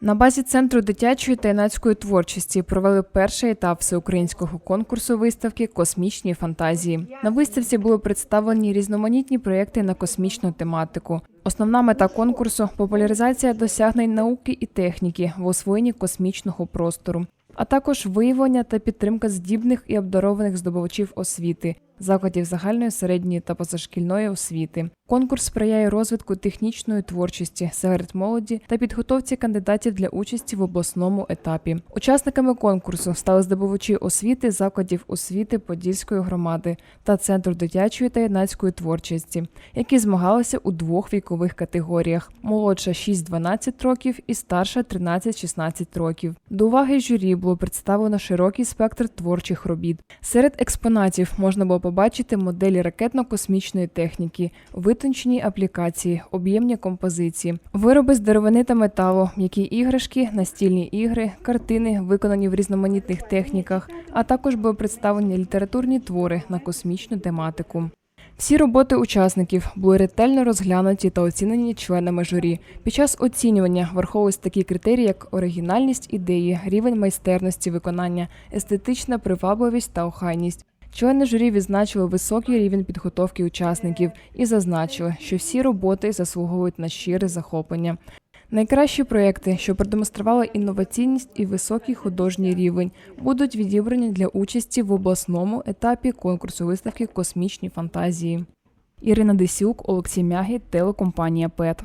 На базі центру дитячої та юнацької творчості провели перший етап всеукраїнського конкурсу виставки Космічні фантазії. На виставці були представлені різноманітні проєкти на космічну тематику. Основна мета конкурсу популяризація досягнень науки і техніки в освоєнні космічного простору, а також виявлення та підтримка здібних і обдарованих здобувачів освіти, закладів загальної середньої та позашкільної освіти. Конкурс сприяє розвитку технічної творчості серед молоді та підготовці кандидатів для участі в обласному етапі. Учасниками конкурсу стали здобувачі освіти закладів освіти Подільської громади та Центру дитячої та юнацької творчості, які змагалися у двох вікових категоріях: молодша 6-12 років і старша 13-16 років. До уваги журі було представлено широкий спектр творчих робіт. Серед експонатів можна було побачити моделі ракетно-космічної техніки, витончені аплікації, об'ємні композиції, вироби з деревини та металу, м'які іграшки, настільні ігри, картини, виконані в різноманітних техніках, а також були представлені літературні твори на космічну тематику. Всі роботи учасників були ретельно розглянуті та оцінені членами журі. Під час оцінювання враховувались такі критерії, як оригінальність ідеї, рівень майстерності виконання, естетична привабливість та охайність. Члени журі відзначили високий рівень підготовки учасників і зазначили, що всі роботи заслуговують на щире захоплення. Найкращі проекти, що продемонстрували інноваційність і високий художній рівень, будуть відібрані для участі в обласному етапі конкурсу виставки Космічні фантазії. Ірина Десюк, Олексій Мягі, телекомпанія ПЕТ.